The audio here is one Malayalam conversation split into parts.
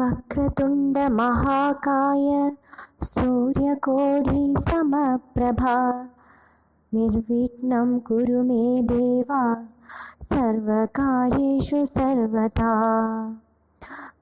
वक्रतुण्डमहाकाय सूर्यकोढिसमप्रभा निर्विघ्नं कुरु मे देवा सर्वकार्येषु सर्वथा।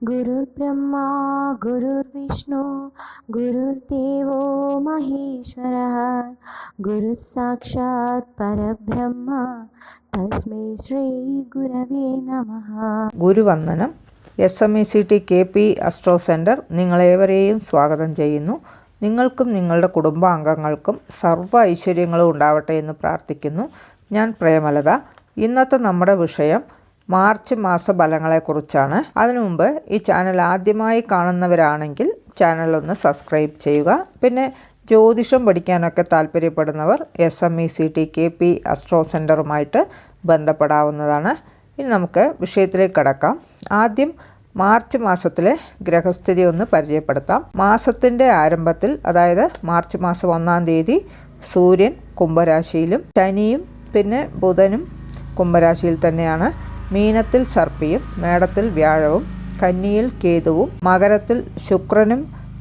गुरुर्ब्रह्मा गुरुर्विष्णु गुरुर्देवो महेश्वरः। गुरुस्साक्षात् परब्रह्म तस्मै श्रीगुरवे नमः। गुरुवन्दनम् S M E C T K P astro centre നിങ്ങളേവരെയും സ്വാഗതം ചെയ്യുന്നു. നിങ്ങൾക്കും നിങ്ങളുടെ കുടുംബാംഗങ്ങൾക്കും സർവ ഐശ്വര്യങ്ങളും ഉണ്ടാവട്ടെ എന്ന് പ്രാർത്ഥിക്കുന്നു. ഞാൻ പ്രേമലത. ഇന്നത്തെ നമ്മുടെ വിഷയം മാർച്ച് മാസ ഫലങ്ങളെക്കുറിച്ചാണ് അതിനു മുമ്പ് ഈ ചാനൽ ആദ്യമായി കാണുന്നവരാണെങ്കിൽ ചാനൽ ഒന്ന് സബ്സ്ക്രൈബ് ചെയ്യുക. പിന്നെ ജ്യോതിഷം പഠിക്കാനൊക്കെ താല്പര്യപ്പെടുന്നവർ S M E C T K P astro സെന്ററുമായിട്ട് ബന്ധപ്പെടാവുന്നതാണ്. ഇനി നമുക്ക് വിഷയത്തിലേക്ക് കടക്കാം. ആദ്യം മാർച്ച് മാസത്തിലെ ഗ്രഹസ്ഥിതി ഒന്ന് പരിചയപ്പെടുത്താം. മാസത്തിന്റെ ആരംഭത്തിൽ അതായത് മാർച്ച് മാസം ഒന്നാം തീയതി സൂര്യൻ കുംഭരാശിയിലും ശനിയും പിന്നെ ബുധനും കുംഭരാശിയിൽ തന്നെയാണ്. മീനത്തിൽ സർപ്പിയും മേടത്തിൽ വ്യാഴവും കന്നിയിൽ കേതുവും മകരത്തിൽ ശുക്രനും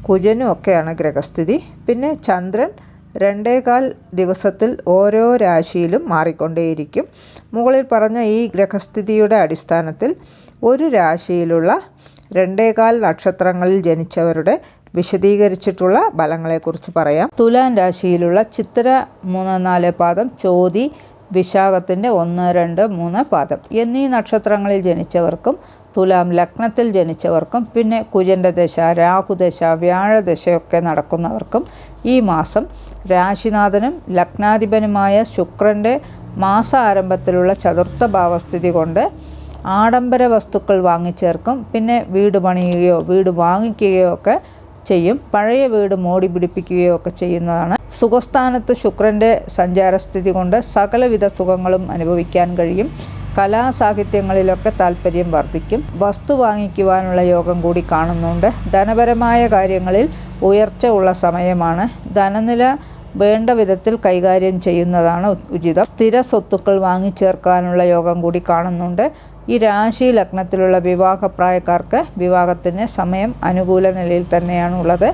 കുജനും ഒക്കെയാണ് ഗ്രഹസ്ഥിതി. പിന്നെ ചന്ദ്രൻ രണ്ടേകാൽ ദിവസത്തിൽ ഓരോ രാശിയിലും മാറിക്കൊണ്ടേയിരിക്കും. മുകളിൽ പറഞ്ഞ ഈ ഗ്രഹസ്ഥിതിയുടെ അടിസ്ഥാനത്തിൽ ഒരു രാശിയിലുള്ള രണ്ടേകാൽ നക്ഷത്രങ്ങളിൽ ജനിച്ചവരുടെ വിശദീകരിച്ചിട്ടുള്ള ഫലങ്ങളെക്കുറിച്ച് പറയാം. തുലാൻ രാശിയിലുള്ള ചിത്ര മൂന്ന് നാല് പാദം ചോതി വിശാഖത്തിന്റെ ഒന്ന് രണ്ട് മൂന്ന് പാദം. എന്നീ നക്ഷത്രങ്ങളിൽ ജനിച്ചവർക്കും തുലാം ലഗ്നത്തിൽ ജനിച്ചവർക്കും പിന്നെ കുജന്റെ ദശ രാഹുദശ വ്യാഴദശയൊക്കെ നടക്കുന്നവർക്കും ഈ മാസം രാശിനാഥനും ലഗ്നാധിപനുമായ ശുക്രന്റെ മാസ ആരംഭത്തിലുള്ള ചതുർത്ഥ ഭാവസ്ഥിതി കൊണ്ട് ആഡംബര വസ്തുക്കൾ വാങ്ങിച്ചേർക്കും. പിന്നെ വീട് പണിയുകയോ വീട് വാങ്ങിക്കുകയോ ഒക്കെ ചെയ്യും. പഴയ വീട് മോടി പിടിപ്പിക്കുകയോ ഒക്കെ ചെയ്യുന്നതാണ് സുഖസ്ഥാനത്ത് ശുക്രന്റെ സഞ്ചാരസ്ഥിതി കൊണ്ട് സകലവിധ സുഖങ്ങളും അനുഭവിക്കാൻ കഴിയും. കലാസാഹിത്യങ്ങളിലൊക്കെ താല്പര്യം വർദ്ധിക്കും. വസ്തു വാങ്ങിക്കുവാനുള്ള യോഗം കൂടി കാണുന്നുണ്ട്. ധനപരമായ കാര്യങ്ങളിൽ ഉയർച്ച ഉള്ള സമയമാണ്. ധനനില വേണ്ട വിധത്തിൽ കൈകാര്യം ചെയ്യുന്നതാണ് ഉചിതം. സ്ഥിര സ്വത്തുക്കൾ വാങ്ങിച്ചേർക്കാനുള്ള യോഗം കൂടി കാണുന്നുണ്ട്. ഈ രാശി ലഗ്നത്തിലുള്ള വിവാഹപ്രായക്കാർക്ക് വിവാഹത്തിന് സമയം അനുകൂല നിലയിൽ തന്നെയാണ് ഉള്ളത്.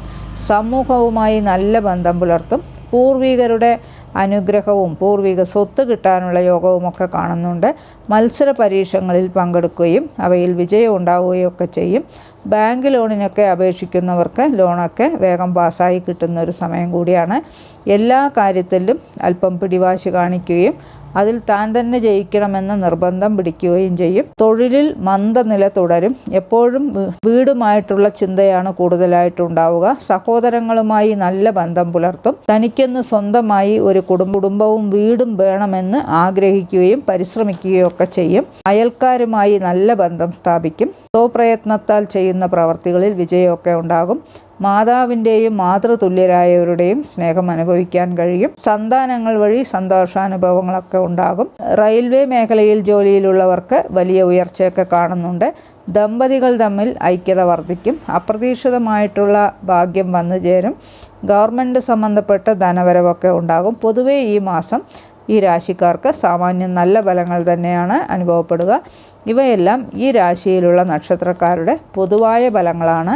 സമൂഹവുമായി നല്ല ബന്ധം പുലർത്തും. പൂർവികരുടെ അനുഗ്രഹവും പൂർവിക സ്വത്ത് കിട്ടാനുള്ള യോഗവുമൊക്കെ കാണുന്നുണ്ട്. മത്സര പരീക്ഷകളിൽ പങ്കെടുക്കുകയും അവയിൽ വിജയം ഉണ്ടാവുകയും ഒക്കെ ചെയ്യും. ബാങ്ക് ലോണിനൊക്കെ അപേക്ഷിക്കുന്നവർക്ക് ലോണൊക്കെ വേഗം പാസ്സായി കിട്ടുന്ന ഒരു സമയം കൂടിയാണ്. എല്ലാ കാര്യത്തിലും അല്പം പിടിവാശി കാണിക്കുകയും അതിൽ താൻ തന്നെ ജയിക്കണമെന്ന് നിർബന്ധം പിടിക്കുകയും ചെയ്യും. തൊഴിലിൽ മന്ദനില തുടരും. എപ്പോഴും വീടുമായിട്ടുള്ള ചിന്തയാണ് കൂടുതലായിട്ടുണ്ടാവുക സഹോദരങ്ങളുമായി നല്ല ബന്ധം പുലർത്തും. തനിക്കെന്ന് സ്വന്തമായി ഒരു കുടുംബവും വീടും വേണമെന്ന് ആഗ്രഹിക്കുകയും പരിശ്രമിക്കുകയും ഒക്കെ ചെയ്യും. അയൽക്കാരുമായി നല്ല ബന്ധം സ്ഥാപിക്കും. സ്വപ്രയത്നത്താൽ ചെയ്യുന്ന പ്രവർത്തികളിൽ വിജയമൊക്കെ ഉണ്ടാകും. മാതാവിന്റെയും മാതൃതുല്യരായവരുടെയും സ്നേഹം അനുഭവിക്കാൻ കഴിയും. സന്താനങ്ങൾ വഴി സന്തോഷാനുഭവങ്ങളൊക്കെ ഉണ്ടാകും. റെയിൽവേ മേഖലയിൽ ജോലിയിലുള്ളവർക്ക് വലിയ ഉയർച്ചയൊക്കെ കാണുന്നുണ്ട്. ദമ്പതികൾ തമ്മിൽ ഐക്യത വർദ്ധിക്കും. അപ്രതീക്ഷിതമായിട്ടുള്ള ഭാഗ്യം വന്നു ചേരും. ഗവൺമെന്റ് സംബന്ധപ്പെട്ട ധനവരവൊക്കെ ഉണ്ടാകും. പൊതുവേ ഈ മാസം ഈ രാശിക്കാർക്ക് സാമാന്യം നല്ല ഫലങ്ങൾ തന്നെയാണ് അനുഭവപ്പെടുക. ഇവയെല്ലാം ഈ രാശിയിലുള്ള നക്ഷത്രക്കാരുടെ പൊതുവായ ഫലങ്ങളാണ്.